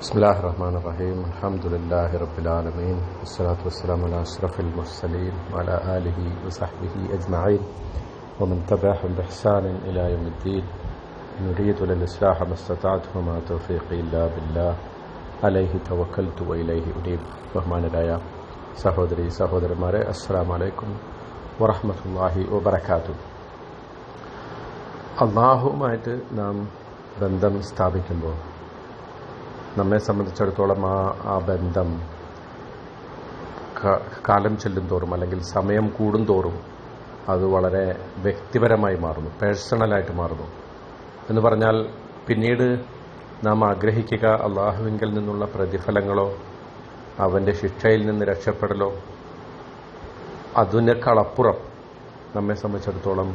بسم الله الرحمن الرحيم الحمد لله رب العالمين والصلاة والسلام على أشرف المرسلين وعلى آله وصحبه أجمعين ومن تبعهم بإحسان إلى يوم الدين نريد للإصلاح ما استطعت وما توفيقي إلا بالله عليه توكلت وإليه أنيب ബഹുമാനരായ സഹോദരി സഹോദരന്മാരെ അസ്സാം വലൈക്കും വറഹമത്തല്ലാഹി വബർക്കാത്തു അള്ളാഹുവുമായിട്ട് നാം ബന്ധം സ്ഥാപിക്കുമ്പോൾ നമ്മെ സംബന്ധിച്ചിടത്തോളം ആ ആ ബന്ധം കാലം ചെല്ലും തോറും അല്ലെങ്കിൽ സമയം കൂടും തോറും അത് വളരെ വ്യക്തിപരമായി മാറുന്നു പേഴ്സണലായിട്ട് മാറുന്നു. എന്ന് പറഞ്ഞാൽ പിന്നീട് നാം ആഗ്രഹിക്കുക അള്ളാഹുവിങ്കിൽ നിന്നുള്ള പ്രതിഫലങ്ങളോ അവന്റെ ശിക്ഷയിൽ നിന്ന് രക്ഷപ്പെടലോ അതിനേക്കാളപ്പുറം നമ്മെ സംബന്ധിച്ചിടത്തോളം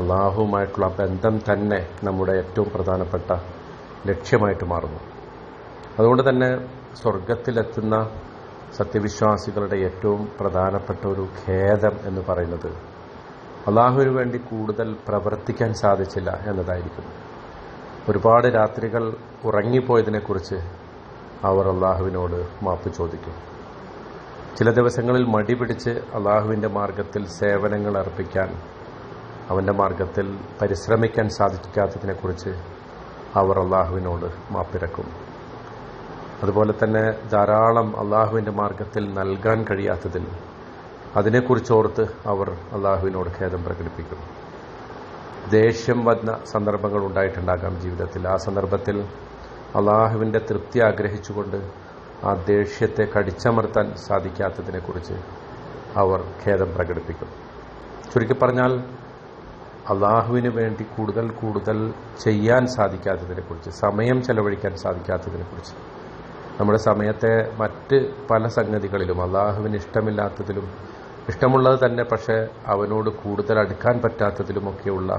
അള്ളാഹുവുമായിട്ടുള്ള ബന്ധം തന്നെ നമ്മുടെ ഏറ്റവും പ്രധാനപ്പെട്ട ലക്ഷ്യമായിട്ട് മാറുന്നു. അതുകൊണ്ട് തന്നെ സ്വർഗത്തിലെത്തുന്ന സത്യവിശ്വാസികളുടെ ഏറ്റവും പ്രധാനപ്പെട്ട ഒരു ഖേദം എന്ന് പറയുന്നത് അള്ളാഹുവിന് വേണ്ടി കൂടുതൽ പ്രവർത്തിക്കാൻ സാധിച്ചില്ല എന്നതായിരിക്കും. ഒരുപാട് രാത്രികൾ ഉറങ്ങിപ്പോയതിനെക്കുറിച്ച് അവർ അള്ളാഹുവിനോട് മാപ്പ് ചോദിക്കും. ചില ദിവസങ്ങളിൽ മടി പിടിച്ച് അള്ളാഹുവിന്റെ മാർഗത്തിൽ സേവനങ്ങൾ അർപ്പിക്കാൻ അവന്റെ മാർഗത്തിൽ പരിശ്രമിക്കാൻ സാധിക്കാത്തതിനെക്കുറിച്ച് അവർ അള്ളാഹുവിനോട് മാപ്പിരക്കും അതുപോലെ തന്നെ ധാരാളം അള്ളാഹുവിന്റെ മാർഗത്തിൽ നൽകാൻ കഴിയാത്തതിൽ അതിനെക്കുറിച്ച് ഓർത്ത് അവർ അള്ളാഹുവിനോട് ഖേദം പ്രകടിപ്പിക്കും ദേഷ്യം വന്ന സന്ദർഭങ്ങൾ ഉണ്ടായിട്ടുണ്ടാകാം ജീവിതത്തിൽ. ആ സന്ദർഭത്തിൽ അള്ളാഹുവിന്റെ തൃപ്തി ആഗ്രഹിച്ചുകൊണ്ട് ആ ദേഷ്യത്തെ കടിച്ചമർത്താൻ സാധിക്കാത്തതിനെക്കുറിച്ച് അവർ ഖേദം പ്രകടിപ്പിക്കും ചുരുക്കി പറഞ്ഞാൽ അള്ളാഹുവിന് വേണ്ടി കൂടുതൽ കൂടുതൽ ചെയ്യാൻ സാധിക്കാത്തതിനെക്കുറിച്ച് സമയം ചെലവഴിക്കാൻ സാധിക്കാത്തതിനെക്കുറിച്ച് നമ്മുടെ സമയത്തെ മറ്റ് പല സംഗതികളിലും അള്ളാഹുവിന് ഇഷ്ടമില്ലാത്തതിലും ഇഷ്ടമുള്ളത് തന്നെ പക്ഷേ അവനോട് കൂടുതൽ അടുക്കാൻ പറ്റാത്തതിലുമൊക്കെയുള്ള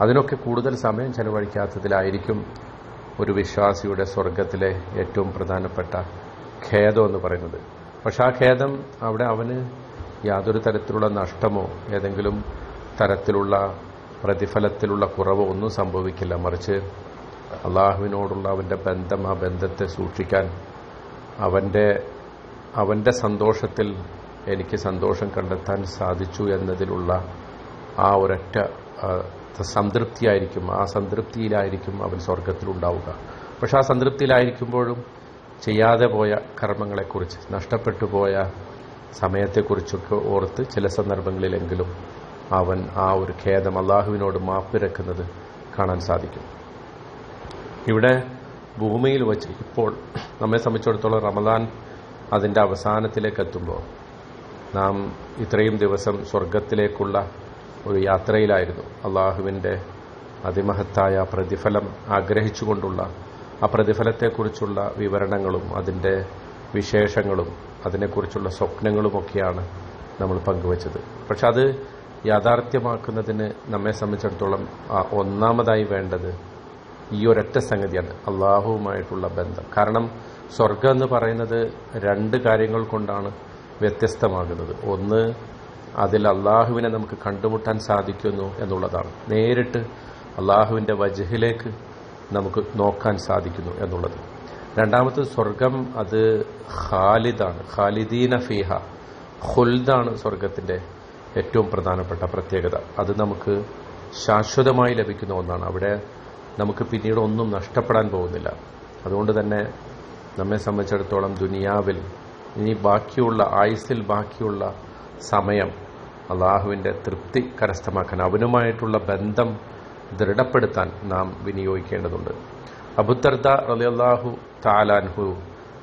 അതിനൊക്കെ കൂടുതൽ സമയം ചെലവഴിക്കാത്തതിലായിരിക്കും ഒരു വിശ്വാസിയുടെ സ്വർഗത്തിലെ ഏറ്റവും പ്രധാനപ്പെട്ട ഖേദം എന്ന് പറയുന്നത്. പക്ഷെ ആ ഖേദം അവിടെ അവന് യാതൊരു തരത്തിലുള്ള നഷ്ടമോ ഏതെങ്കിലും തരത്തിലുള്ള പ്രതിഫലത്തിലുള്ള കുറവോ ഒന്നും സംഭവിക്കില്ല. മറിച്ച് അള്ളാഹുവിനോടുള്ള അവന്റെ ബന്ധം ആ ബന്ധത്തെ സൂക്ഷിക്കാൻ അവന്റെ അവന്റെ സന്തോഷത്തിൽ എനിക്ക് സന്തോഷം കണ്ടെത്താൻ സാധിച്ചു എന്നതിലുള്ള ആ ഒരൊറ്റ സംതൃപ്തിയായിരിക്കും. ആ സംതൃപ്തിയിലായിരിക്കും അവൻ സ്വർഗത്തിലുണ്ടാവുക പക്ഷെ ആ സംതൃപ്തിയിലായിരിക്കുമ്പോഴും ചെയ്യാതെ പോയ കർമ്മങ്ങളെക്കുറിച്ച് നഷ്ടപ്പെട്ടു പോയ സമയത്തെക്കുറിച്ചൊക്കെ ഓർത്ത് ചില സന്ദർഭങ്ങളിലെങ്കിലും അവൻ ആ ഒരു ഖേദം അള്ളാഹുവിനോട് മാപ്പിരക്കുന്നത് കാണാൻ സാധിക്കും. ഇവിടെ ഭൂമിയിൽ വച്ച് ഇപ്പോൾ നമ്മെ സംബന്ധിച്ചിടത്തോളം റമദാൻ അതിന്റെ അവസാനത്തിലേക്ക് എത്തുമ്പോൾ നാം ഇത്രയും ദിവസം സ്വർഗത്തിലേക്കുള്ള ഒരു യാത്രയിലായിരുന്നു. അള്ളാഹുവിന്റെ അതിമഹത്തായ പ്രതിഫലം ആഗ്രഹിച്ചുകൊണ്ടുള്ള ആ പ്രതിഫലത്തെക്കുറിച്ചുള്ള വിവരണങ്ങളും അതിന്റെ വിശേഷങ്ങളും അതിനെക്കുറിച്ചുള്ള സ്വപ്നങ്ങളുമൊക്കെയാണ് നമ്മൾ പങ്കുവച്ചത്. പക്ഷെ അത് യാഥാർത്ഥ്യമാക്കുന്നതിന് നമ്മെ സംബന്ധിച്ചിടത്തോളം ഒന്നാമതായി വേണ്ടത് ഈ ഒരൊറ്റ സംഗതിയാണ്. അള്ളാഹുവുമായിട്ടുള്ള ബന്ധം. കാരണം സ്വർഗം എന്ന് പറയുന്നത് രണ്ട് കാര്യങ്ങൾ കൊണ്ടാണ് വ്യത്യസ്തമാകുന്നത്. ഒന്ന് അതിൽ അള്ളാഹുവിനെ നമുക്ക് കണ്ടുമുട്ടാൻ സാധിക്കുന്നു എന്നുള്ളതാണ്. നേരിട്ട് അള്ളാഹുവിന്റെ വജഹിലേക്ക് നമുക്ക് നോക്കാൻ സാധിക്കുന്നു എന്നുള്ളത്. രണ്ടാമത് സ്വർഗം അത് ഖാലിദാണ്. ഖാലിദീന ഫീഹ. ഹുൽദാണ് സ്വർഗത്തിന്റെ ഏറ്റവും പ്രധാനപ്പെട്ട പ്രത്യേകത. അത് നമുക്ക് ശാശ്വതമായി ലഭിക്കുന്ന ഒന്നാണ്. അവിടെ നമുക്ക് പിന്നീട് ഒന്നും നഷ്ടപ്പെടാൻ പോകുന്നില്ല. അതുകൊണ്ട് തന്നെ നമ്മെ സംബന്ധിച്ചിടത്തോളം ദുനിയാവിൽ ഇനി ബാക്കിയുള്ള ആയുസിൽ ബാക്കിയുള്ള സമയം അള്ളാഹുവിന്റെ തൃപ്തി കരസ്ഥമാക്കാൻ അവനുമായിട്ടുള്ള ബന്ധം ദൃഢപ്പെടുത്താൻ നാം വിനിയോഗിക്കേണ്ടതുണ്ട്. അബുദർദ റലിയല്ലാഹു താലാൻഹു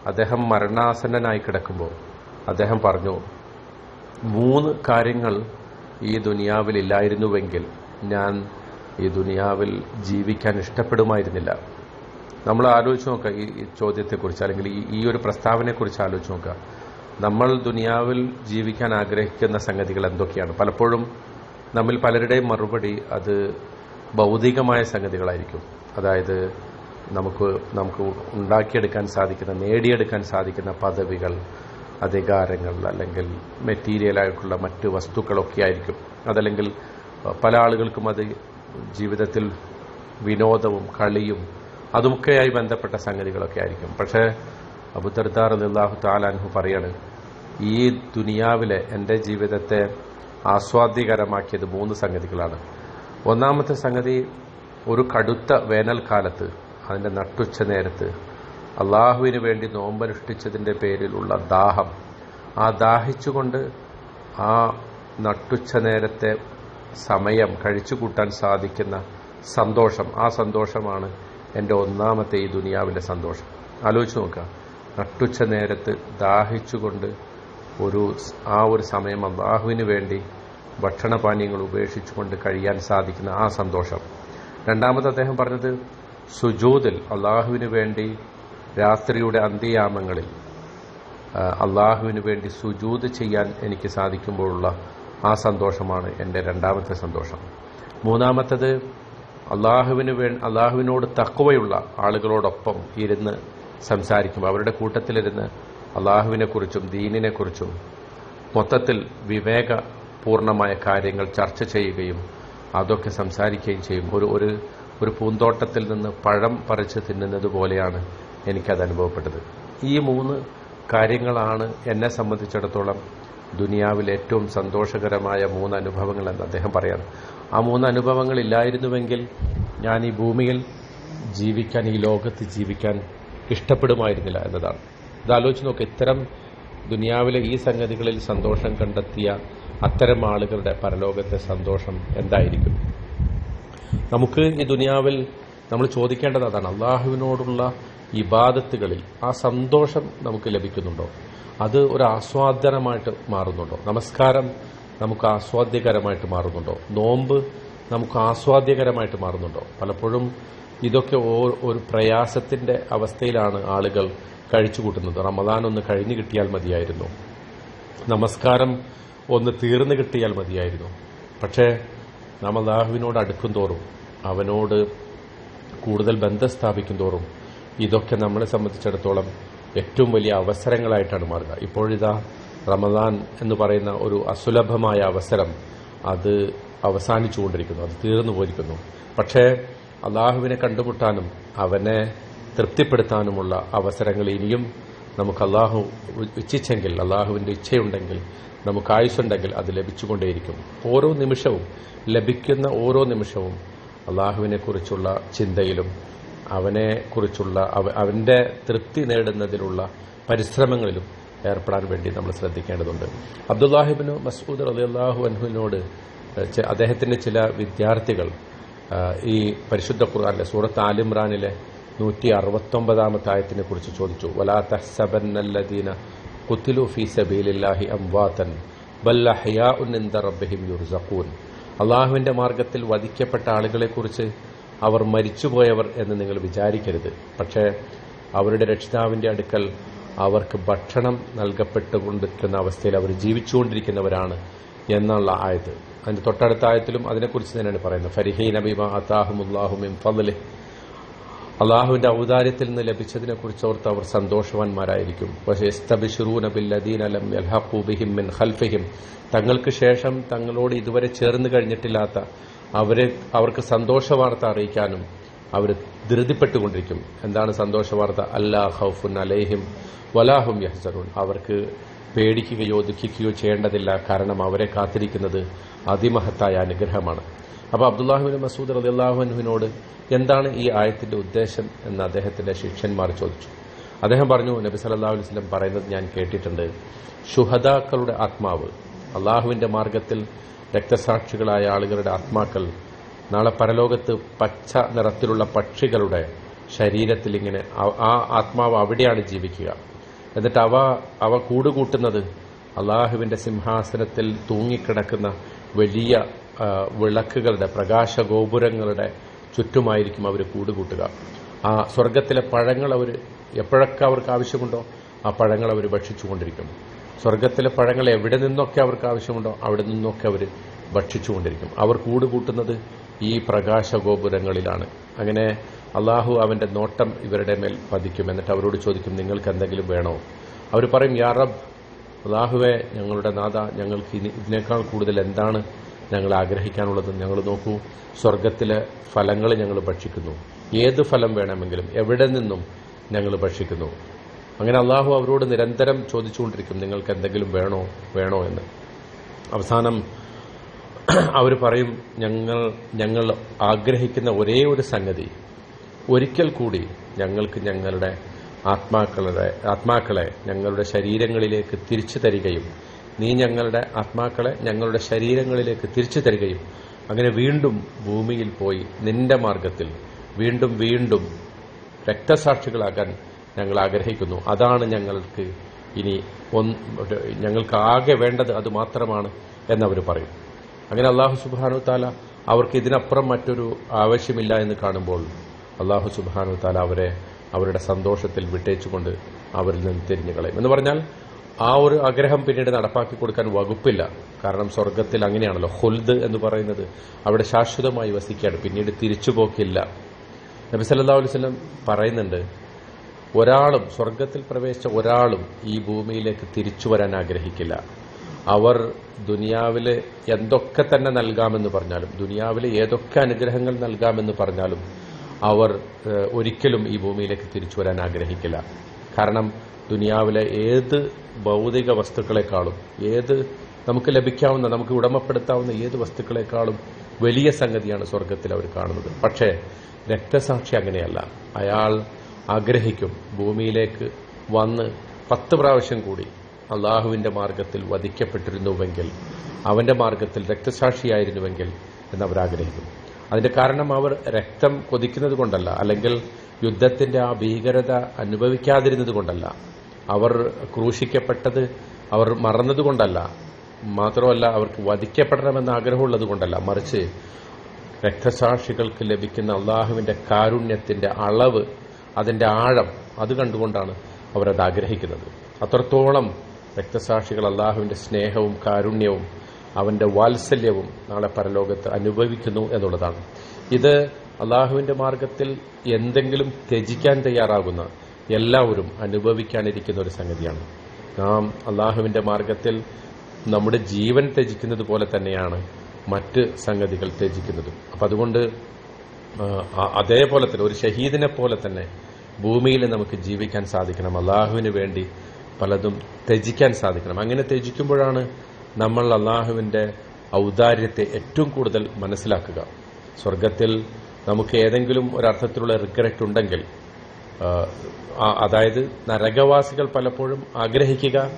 അദ്ദേഹം മരണാസന്നനായി കിടക്കുമ്പോൾ അദ്ദേഹം പറഞ്ഞു മൂന്ന് കാര്യങ്ങൾ ഈ ദുനിയാവിൽ ഇല്ലായിരുന്നുവെങ്കിൽ ഞാൻ ഈ ദുനിയാവിൽ ജീവിക്കാൻ ഇഷ്ടപ്പെടുമായിരുന്നില്ല. നമ്മൾ ആലോചിച്ച് നോക്കുക ഈ ചോദ്യത്തെക്കുറിച്ച് അല്ലെങ്കിൽ ഈ ഒരു പ്രസ്താവനയെക്കുറിച്ച് ആലോചിച്ച് നോക്കുക. നമ്മൾ ദുനിയാവിൽ ജീവിക്കാൻ ആഗ്രഹിക്കുന്ന സംഗതികൾ എന്തൊക്കെയാണ്? പലപ്പോഴും നമ്മിൽ പലരുടെയും മറുപടി അത് ഭൗതികമായ സംഗതികളായിരിക്കും. അതായത് നമുക്ക് നമുക്ക് ഉണ്ടാക്കിയെടുക്കാൻ സാധിക്കുന്ന നേടിയെടുക്കാൻ സാധിക്കുന്ന പദവികൾ അധികാരങ്ങൾ അല്ലെങ്കിൽ മെറ്റീരിയലായിട്ടുള്ള മറ്റ് വസ്തുക്കളൊക്കെ ആയിരിക്കും. അതല്ലെങ്കിൽ പല ആളുകൾക്കും അത് ജീവിതത്തിൽ വിനോദവും കളിയും അതുമൊക്കെയായി ബന്ധപ്പെട്ട സംഗതികളൊക്കെ ആയിരിക്കും. പക്ഷേ അബുദർദാർ നില്ലാഹു താലാൻഹു പറയാണ് ഈ ദുനിയാവിലെ എന്റെ ജീവിതത്തെ ആസ്വാദ്യകരമാക്കിയത് മൂന്ന് സംഗതികളാണ്. ഒന്നാമത്തെ സംഗതി ഒരു കടുത്ത വേനൽക്കാലത്ത് അതിന്റെ നട്ടുച്ച നേരത്ത് അള്ളാഹുവിന് വേണ്ടി നോമ്പനുഷ്ഠിച്ചതിന്റെ പേരിലുള്ള ദാഹം ആ ദാഹിച്ചുകൊണ്ട് ആ നട്ടുച്ച നേരത്തെ സമയം കഴിച്ചു കൂട്ടാൻ സാധിക്കുന്ന സന്തോഷം. ആ സന്തോഷമാണ് എന്റെ ഒന്നാമത്തെ ഈ ദുനിയാവിന്റെ സന്തോഷം. ആലോചിച്ച് നോക്കുക. നട്ടുച്ച നേരത്ത് ദാഹിച്ചുകൊണ്ട് ഒരു ആ ഒരു സമയം അള്ളാഹുവിന് വേണ്ടി ഭക്ഷണപാനീയങ്ങൾ ഉപേക്ഷിച്ചുകൊണ്ട് കഴിയാൻ സാധിക്കുന്ന ആ സന്തോഷം. രണ്ടാമത് അദ്ദേഹം പറഞ്ഞത് സുജൂതിൽ അള്ളാഹുവിന് വേണ്ടി രാത്രിയുടെ അന്ത്യയാമങ്ങളിൽ അള്ളാഹുവിന് വേണ്ടി സുജൂത് ചെയ്യാൻ എനിക്ക് സാധിക്കുമ്പോഴുള്ള ആ സന്തോഷമാണ് എന്റെ രണ്ടാമത്തെ സന്തോഷം. മൂന്നാമത്തത് അള്ളാഹുവിന് വേ അള്ളാഹുവിനോട് തക്കവയുള്ള ആളുകളോടൊപ്പം ഇരുന്ന് സംസാരിക്കും അവരുടെ കൂട്ടത്തിലിരുന്ന് അള്ളാഹുവിനെക്കുറിച്ചും ദീനിനെക്കുറിച്ചും മൊത്തത്തിൽ വിവേകപൂർണമായ കാര്യങ്ങൾ ചർച്ച ചെയ്യുകയും അതൊക്കെ സംസാരിക്കുകയും ചെയ്യും. ഒരു ഒരു ഒരു പൂന്തോട്ടത്തിൽ നിന്ന് പഴം പറിച്ച് തിന്നുന്നത് പോലെയാണ് എനിക്കത് അനുഭവപ്പെട്ടത് ഈ മൂന്ന് കാര്യങ്ങളാണ് എന്നെ സംബന്ധിച്ചിടത്തോളം ദുനിയാവിൽ ഏറ്റവും സന്തോഷകരമായ മൂന്ന് അനുഭവങ്ങൾ എന്ന് അദ്ദേഹം പറയാണ് ആ മൂന്ന് അനുഭവങ്ങൾ ഇല്ലായിരുന്നുവെങ്കിൽ ഞാൻ ഈ ഭൂമിയിൽ ജീവിക്കാൻ ഈ ലോകത്ത് ജീവിക്കാൻ ഇഷ്ടപ്പെടുമായിരുന്നില്ല എന്നതാണ്. ഇത് ആലോചിച്ച് നോക്ക് ഇത്തരം ദുനിയാവിലെ ഈ സംഗതികളിൽ സന്തോഷം കണ്ടെത്തിയ അത്തരം ആളുകളുടെ പരലോകത്തെ സന്തോഷം എന്തായിരിക്കും? നമുക്ക് ഈ ദുനിയാവിൽ നമ്മൾ ചോദിക്കേണ്ടത് അതാണ്. അള്ളാഹുവിനോടുള്ള ഇബാദത്തുകളിൽ ആ സന്തോഷം നമുക്ക് ലഭിക്കുന്നുണ്ടോ? അത് ഒരു ആസ്വാദനമായിട്ട് മാറുന്നുണ്ടോ? നമസ്കാരം നമുക്ക് ആസ്വാദ്യകരമായിട്ട് മാറുന്നുണ്ടോ? നോമ്പ് നമുക്ക് ആസ്വാദ്യകരമായിട്ട് മാറുന്നുണ്ടോ? പലപ്പോഴും ഇതൊക്കെ ഒരു പ്രയാസത്തിന്റെ അവസ്ഥയിലാണ് ആളുകൾ കഴിച്ചു കൂട്ടുന്നത്. റമദാൻ ഒന്ന് കഴിഞ്ഞു കിട്ടിയാൽ മതിയായിരുന്നു. നമസ്കാരം ഒന്ന് തീർന്നു കിട്ടിയാൽ മതിയായിരുന്നു. പക്ഷേ നാം അള്ളാഹുവിനോട് അടുക്കും തോറും അവനോട് കൂടുതൽ ബന്ധം സ്ഥാപിക്കും തോറും ഇതൊക്കെ നമ്മളെ സംബന്ധിച്ചിടത്തോളം ഏറ്റവും വലിയ അവസരങ്ങളായിട്ടാണ് മാറുക. ഇപ്പോഴിതാ റമദാൻ എന്ന് പറയുന്ന ഒരു അസുലഭമായ അവസരം അത് അവസാനിച്ചുകൊണ്ടിരിക്കുന്നു അത് തീർന്നു പോയിരിക്കുന്നു പക്ഷേ അള്ളാഹുവിനെ കണ്ടുമുട്ടാനും അവനെ തൃപ്തിപ്പെടുത്താനുമുള്ള അവസരങ്ങൾ ഇനിയും നമുക്ക് അള്ളാഹു ഇച്ഛിച്ചെങ്കിൽ അള്ളാഹുവിന്റെ ഇച്ഛയുണ്ടെങ്കിൽ നമുക്ക് ആയുസ്സുണ്ടെങ്കിൽ അത് ലഭിച്ചുകൊണ്ടേയിരിക്കും. ഓരോ നിമിഷവും ലഭിക്കുന്ന ഓരോ നിമിഷവും അള്ളാഹുവിനെക്കുറിച്ചുള്ള ചിന്തയിലും അവനെക്കുറിച്ചുള്ള അവന്റെ തൃപ്തി നേടുന്നതിലുള്ള പരിശ്രമങ്ങളിലും ഏർപ്പെടാൻ വേണ്ടി നമ്മൾ ശ്രദ്ധിക്കേണ്ടതുണ്ട്. അബ്ദുല്ലാഹിബിന് മസൂദ് അള്ളാഹു അൻഹുവിനോട് അദ്ദേഹത്തിന്റെ ചില വിദ്യാർത്ഥികൾ ഈ പരിശുദ്ധ ഖുർആാനിലെ സൂറത്ത് ആലിമ്രാനിലെ നൂറ്റി അറുപത്തൊമ്പതാമത്തെ ആയത്തിനെ കുറിച്ച് ചോദിച്ചു. വലാ കുത്തിലു ഫീ സബീലില്ലാഹി അംവാതൻ അള്ളാഹുവിന്റെ മാർഗത്തിൽ വധിക്കപ്പെട്ട ആളുകളെക്കുറിച്ച് അവർ മരിച്ചുപോയവർ എന്ന് നിങ്ങൾ വിചാരിക്കരുത്. പക്ഷേ അവരുടെ രക്ഷിതാവിന്റെ അടുക്കൽ അവർക്ക് ഭക്ഷണം നൽകപ്പെട്ടുകൊണ്ടിരിക്കുന്ന അവസ്ഥയിൽ അവർ ജീവിച്ചുകൊണ്ടിരിക്കുന്നവരാണ് എന്നുള്ള ആയത്. അതിന്റെ തൊട്ടടുത്ത ആയത്തിലും അതിനെക്കുറിച്ച് തന്നെയാണ് പറയുന്നത്. ഫരിഹീൻ അബിമ അത്താഹുമുല്ലാഹുമിൻ ഫലി അള്ളാഹുവിന്റെ ഔദാര്യത്തിൽ നിന്ന് ലഭിച്ചതിനെ കുറിച്ച് ഓർത്ത് അവർ സന്തോഷവാന്മാരായിരിക്കും. തങ്ങൾക്ക് ശേഷം തങ്ങളോട് ഇതുവരെ ചേർന്ന് കഴിഞ്ഞിട്ടില്ലാത്ത അവരെ അവർക്ക് സന്തോഷ വാർത്ത അറിയിക്കാനും അവർ ധൃതിപ്പെട്ടുകൊണ്ടിരിക്കും. എന്താണ് സന്തോഷ വാർത്ത അല്ലാ ഹൗഫുൻ അലേഹിം വലാഹും യഹ്സറൂൻ അവർക്ക് പേടിക്കുകയോ ദുഃഖിക്കുകയോ ചെയ്യേണ്ടതില്ല. കാരണം അവരെ കാത്തിരിക്കുന്നത് അതിമഹത്തായ അനുഗ്രഹമാണ്. അപ്പോൾ അബ്ദുല്ലാഹുബിൻ മസൂദ് അലി അള്ളാഹുനുവിനോട് എന്താണ് ഈ ആയത്തിന്റെ ഉദ്ദേശം എന്ന് അദ്ദേഹത്തിന്റെ ശിഷ്യന്മാർ ചോദിച്ചു. അദ്ദേഹം പറഞ്ഞു നബി സല്ലാ അലൈഹി പറയുന്നത് ഞാൻ കേട്ടിട്ടുണ്ട്. ശുഹദാക്കളുടെ ആത്മാവ് അള്ളാഹുവിന്റെ മാർഗത്തിൽ രക്തസാക്ഷികളായ ആളുകളുടെ ആത്മാക്കൾ നാളെ പരലോകത്ത് പച്ച നിറത്തിലുള്ള പക്ഷികളുടെ ശരീരത്തിൽ ഇങ്ങനെ ആ ആത്മാവ് അവിടെയാണ് ജീവിക്കുക. എന്നിട്ട് അവ അവ കൂടുകൂട്ടുന്നത് അള്ളാഹുവിന്റെ സിംഹാസനത്തിൽ തൂങ്ങിക്കിടക്കുന്ന വലിയ വിളക്കുകളുടെ പ്രകാശഗോപുരങ്ങളുടെ ചുറ്റുമായിരിക്കും അവർ കൂടുകൂട്ടുക. ആ സ്വർഗത്തിലെ പഴങ്ങൾ അവർ എപ്പോഴൊക്കെ അവർക്ക് ആവശ്യമുണ്ടോ ആ പഴങ്ങൾ അവർ ഭക്ഷിച്ചുകൊണ്ടിരിക്കും. സ്വർഗത്തിലെ പഴങ്ങൾ എവിടെ നിന്നൊക്കെ അവർക്ക് ആവശ്യമുണ്ടോ അവിടെ നിന്നൊക്കെ അവർ ഭക്ഷിച്ചുകൊണ്ടിരിക്കും. അവർ കൂടുകൂട്ടുന്നത് ഈ പ്രകാശഗോപുരങ്ങളിലാണ്. അങ്ങനെ അള്ളാഹു അവന്റെ നോട്ടം ഇവരുടെ മേൽ പതിക്കും. എന്നിട്ട് അവരോട് ചോദിക്കും നിങ്ങൾക്ക് എന്തെങ്കിലും വേണോ? അവർ പറയും യാ റബ് അള്ളാഹുവെ ഞങ്ങളുടെ നാഥ ഞങ്ങൾക്ക് ഇനി ഇതിനേക്കാൾ കൂടുതൽ എന്താണ് ഞങ്ങൾ ആഗ്രഹിക്കാനുള്ളത്? ഞങ്ങൾ നോക്കൂ സ്വർഗത്തിലെ ഫലങ്ങൾ ഞങ്ങൾ ഭക്ഷിക്കുന്നു. ഏത് ഫലം വേണമെങ്കിലും എവിടെ നിന്നും ഞങ്ങൾ ഭക്ഷിക്കുന്നു? അങ്ങനെ അള്ളാഹു അവരോട് നിരന്തരം ചോദിച്ചുകൊണ്ടിരിക്കും നിങ്ങൾക്ക് എന്തെങ്കിലും വേണോ? വേണോ എന്ന്. അവസാനം അവർ പറയും ഞങ്ങൾ ഞങ്ങൾ ആഗ്രഹിക്കുന്ന ഒരേ ഒരു സംഗതി. ഒരിക്കൽ കൂടി ഞങ്ങൾക്ക് ഞങ്ങളുടെ ആത്മാക്കളുടെ ആത്മാക്കളെ ഞങ്ങളുടെ ശരീരങ്ങളിലേക്ക് തിരിച്ചു തരികയും നീ ഞങ്ങളുടെ ആത്മാക്കളെ ഞങ്ങളുടെ ശരീരങ്ങളിലേക്ക് തിരിച്ചു തരികയും അങ്ങനെ വീണ്ടും ഭൂമിയിൽ പോയി നിന്റെ മാർഗത്തിൽ വീണ്ടും വീണ്ടും രക്തസാക്ഷികളാകാൻ ഞങ്ങൾ ആഗ്രഹിക്കുന്നു. അതാണ് ഞങ്ങൾക്ക് ഇനി ഞങ്ങൾക്ക് ആകെ വേണ്ടത് അത് മാത്രമാണ് എന്നവർ പറയും. അങ്ങനെ അള്ളാഹു സുബാനു താല അവർക്ക് ഇതിനപ്പുറം മറ്റൊരു ആവശ്യമില്ല എന്ന് കാണുമ്പോൾ അള്ളാഹു സുബാനു താല അവരെ അവരുടെ സന്തോഷത്തിൽ വിട്ടേച്ചുകൊണ്ട് അവരിൽ നിന്ന് തിരിഞ്ഞു കളയും. എന്ന് പറഞ്ഞാൽ ആ ഒരു ആഗ്രഹം പിന്നീട് നടപ്പാക്കി കൊടുക്കാൻ വകുപ്പില്ല. കാരണം സ്വർഗത്തിൽ അങ്ങനെയാണല്ലോ. ഹുൽദ് എന്ന് പറയുന്നത് അവിടെ ശാശ്വതമായി വസിക്കുകയാണ്. പിന്നീട് തിരിച്ചുപോക്കില്ല. നബി സല്ലാ അലൈവല്ലം പറയുന്നുണ്ട് ഒരാളും സ്വർഗത്തിൽ പ്രവേശിച്ച ഒരാളും ഈ ഭൂമിയിലേക്ക് തിരിച്ചു വരാൻ ആഗ്രഹിക്കില്ല. അവർ ദുനിയാവിൽ എന്തൊക്കെ തന്നെ നൽകാമെന്ന് പറഞ്ഞാലും ദുനിയാവിലെ ഏതൊക്കെ അനുഗ്രഹങ്ങൾ നൽകാമെന്ന് പറഞ്ഞാലും അവർ ഒരിക്കലും ഈ ഭൂമിയിലേക്ക് തിരിച്ചു വരാൻ ആഗ്രഹിക്കില്ല. കാരണം ദുനിയാവിലെ ഏത് ഭൗതിക വസ്തുക്കളെക്കാളും ഏത് നമുക്ക് ലഭിക്കാവുന്ന നമുക്ക് ഉടമപ്പെടുത്താവുന്ന ഏത് വസ്തുക്കളെക്കാളും വലിയ സംഗതിയാണ് സ്വർഗത്തിൽ അവർ കാണുന്നത്. പക്ഷേ രക്തസാക്ഷി അങ്ങനെയല്ല. അയാൾ ആഗ്രഹിക്കും. ഭൂമിയിലേക്ക് വന്ന് പത്ത് പ്രാവശ്യം കൂടി അള്ളാഹുവിന്റെ മാർഗത്തിൽ വധിക്കപ്പെട്ടിരുന്നുവെങ്കിൽ അവന്റെ മാർഗത്തിൽ രക്തസാക്ഷിയായിരുന്നുവെങ്കിൽ എന്ന് ആഗ്രഹിക്കും അതിന്റെ കാരണം അവർ രക്തം കൊതിക്കുന്നത് കൊണ്ടല്ല അല്ലെങ്കിൽ യുദ്ധത്തിന്റെ ആ ഭീകരത അനുഭവിക്കാതിരുന്നത് കൊണ്ടല്ല അവർ ക്രൂശിക്കപ്പെട്ടത് അവർ മറന്നതുകൊണ്ടല്ല. മാത്രമല്ല അവർക്ക് വധിക്കപ്പെടണമെന്ന് ആഗ്രഹമുള്ളത് കൊണ്ടല്ല മറിച്ച് രക്തസാക്ഷികൾക്ക് ലഭിക്കുന്ന അള്ളാഹുവിന്റെ കാരുണ്യത്തിന്റെ അളവ് അതിന്റെ ആഴം അത് കണ്ടുകൊണ്ടാണ് അവരത് ആഗ്രഹിക്കുന്നത്. അത്രത്തോളം രക്തസാക്ഷികൾ അള്ളാഹുവിന്റെ സ്നേഹവും കാരുണ്യവും അവന്റെ വാത്സല്യവും നാളെ പരലോകത്ത് അനുഭവിക്കുന്നു എന്നുള്ളതാണ്. ഇത് അള്ളാഹുവിന്റെ മാർഗത്തിൽ എന്തെങ്കിലും ത്യജിക്കാൻ തയ്യാറാകുന്ന എല്ലാവരും അനുഭവിക്കാനിരിക്കുന്ന ഒരു സംഗതിയാണ്. നാം അള്ളാഹുവിന്റെ മാർഗത്തിൽ നമ്മുടെ ജീവൻ ത്യജിക്കുന്നത് പോലെ തന്നെയാണ് മറ്റ് സംഗതികൾ ത്യജിക്കുന്നത്. അപ്പം അതുകൊണ്ട് അതേപോലെ തന്നെ ഒരു ഷഹീദിനെ പോലെ തന്നെ ഭൂമിയിൽ നമുക്ക് ജീവിക്കാൻ സാധിക്കണം. അള്ളാഹുവിന് വേണ്ടി പലതും ത്യജിക്കാൻ സാധിക്കണം. അങ്ങനെ ത്യജിക്കുമ്പോഴാണ് നമ്മൾ അള്ളാഹുവിന്റെ ഔദാര്യത്തെ ഏറ്റവും കൂടുതൽ മനസ്സിലാക്കുക. സ്വർഗത്തിൽ നമുക്ക് ഏതെങ്കിലും ഒരർത്ഥത്തിലുള്ള റിഗ്രറ്റ് ഉണ്ടെങ്കിൽ അതായത് നരകവാസികൾ പലപ്പോഴും ആഗ്രഹിക്കുക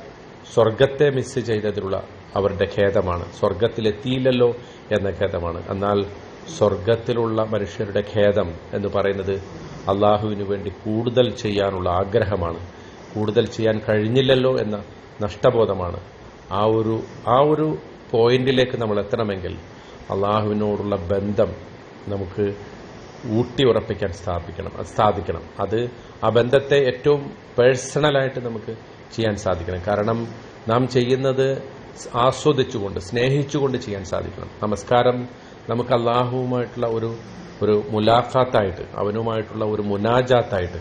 സ്വർഗത്തെ മിസ് ചെയ്തതിലുള്ള അവരുടെ ഖേദമാണ്. സ്വർഗത്തിലെത്തിയില്ലല്ലോ എന്ന ഖേദമാണ്. എന്നാൽ സ്വർഗത്തിലുള്ള മനുഷ്യരുടെ ഖേദം എന്ന് പറയുന്നത് അള്ളാഹുവിനു വേണ്ടി കൂടുതൽ ചെയ്യാനുള്ള ആഗ്രഹമാണ്. കൂടുതൽ ചെയ്യാൻ കഴിഞ്ഞില്ലല്ലോ എന്ന നഷ്ടബോധമാണ്. ആ ഒരു ആ ഒരു പോയിന്റിലേക്ക് നമ്മൾ എത്തണമെങ്കിൽ അള്ളാഹുവിനോടുള്ള ബന്ധം നമുക്ക് ഊട്ടി ഉറപ്പിക്കാൻ സ്ഥാപിക്കണം സാധിക്കണം അത് ആ ബന്ധത്തെ ഏറ്റവും പേഴ്സണലായിട്ട് നമുക്ക് ചെയ്യാൻ സാധിക്കണം. കാരണം നാം ചെയ്യുന്നത് ആസ്വദിച്ചുകൊണ്ട് സ്നേഹിച്ചുകൊണ്ട് ചെയ്യാൻ സാധിക്കണം. നമസ്കാരം നമുക്ക് അള്ളാഹുവുമായിട്ടുള്ള ഒരു ഒരു മുലാഖാത്തായിട്ട് അവനുമായിട്ടുള്ള ഒരു മുനാജാത്തായിട്ട്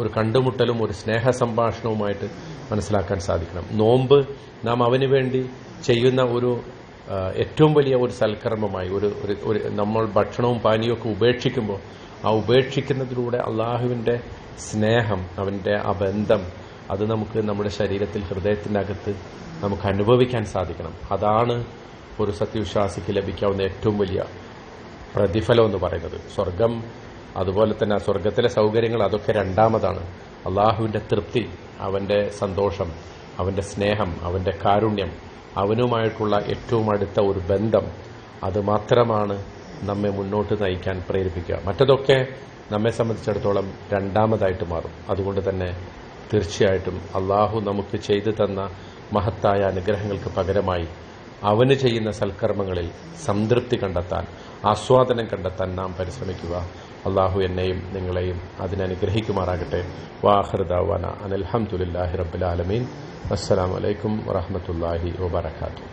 ഒരു കണ്ടുമുട്ടലും ഒരു സ്നേഹ സംഭാഷണവുമായിട്ട് മനസ്സിലാക്കാൻ സാധിക്കണം. നോമ്പ് നാം അവന് വേണ്ടി ചെയ്യുന്ന ഒരു ഏറ്റവും വലിയ ഒരു സൽക്കർമ്മമായി ഒരു ഒരു നമ്മൾ ഭക്ഷണവും പാനീയവും ഉപേക്ഷിക്കുമ്പോൾ ആ ഉപേക്ഷിക്കുന്നതിലൂടെ അള്ളാഹുവിന്റെ സ്നേഹം അവന്റെ ആ ബന്ധം അത് നമുക്ക് നമ്മുടെ ശരീരത്തിൽ ഹൃദയത്തിന്റെ അകത്ത് നമുക്ക് അനുഭവിക്കാൻ സാധിക്കണം. അതാണ് ഒരു സത്യവിശ്വാസിക്ക് ലഭിക്കാവുന്ന ഏറ്റവും വലിയ പ്രതിഫലം എന്ന് പറയുന്നത്. സ്വർഗം അതുപോലെ തന്നെ ആ സ്വർഗത്തിലെ സൗകര്യങ്ങൾ അതൊക്കെ രണ്ടാമതാണ്. അള്ളാഹുവിന്റെ തൃപ്തി അവന്റെ സന്തോഷം അവന്റെ സ്നേഹം അവന്റെ കാരുണ്യം അവനുമായിട്ടുള്ള ഏറ്റവും അടുത്ത ഒരു ബന്ധം. അത് മാത്രമാണ് നമ്മെ മുന്നോട്ട് നയിക്കാൻ പ്രേരിപ്പിക്കുക. മറ്റതൊക്കെ നമ്മെ സംബന്ധിച്ചിടത്തോളം രണ്ടാമതായിട്ട് മാറും. അതുകൊണ്ട് തന്നെ തീർച്ചയായിട്ടും അള്ളാഹു നമുക്ക് ചെയ്തു തന്ന മഹത്തായ അനുഗ്രഹങ്ങൾക്ക് പകരമായി അവന് ചെയ്യുന്ന സൽക്കർമ്മങ്ങളിൽ സംതൃപ്തി കണ്ടെത്താൻ ആസ്വാദനം കണ്ടെത്താൻ നാം പരിശ്രമിക്കുക. അള്ളാഹു എന്നെയും നിങ്ങളെയും അതിനനുഗ്രഹിക്കുമാറാകട്ടെ. വാഹൃദാവാന അനൽഹമുല്ലാഹി റബ്ബുലാലമീൻ വലൈക്കും വറഹമത്തല്ലാഹി വാബർക്കാത്തു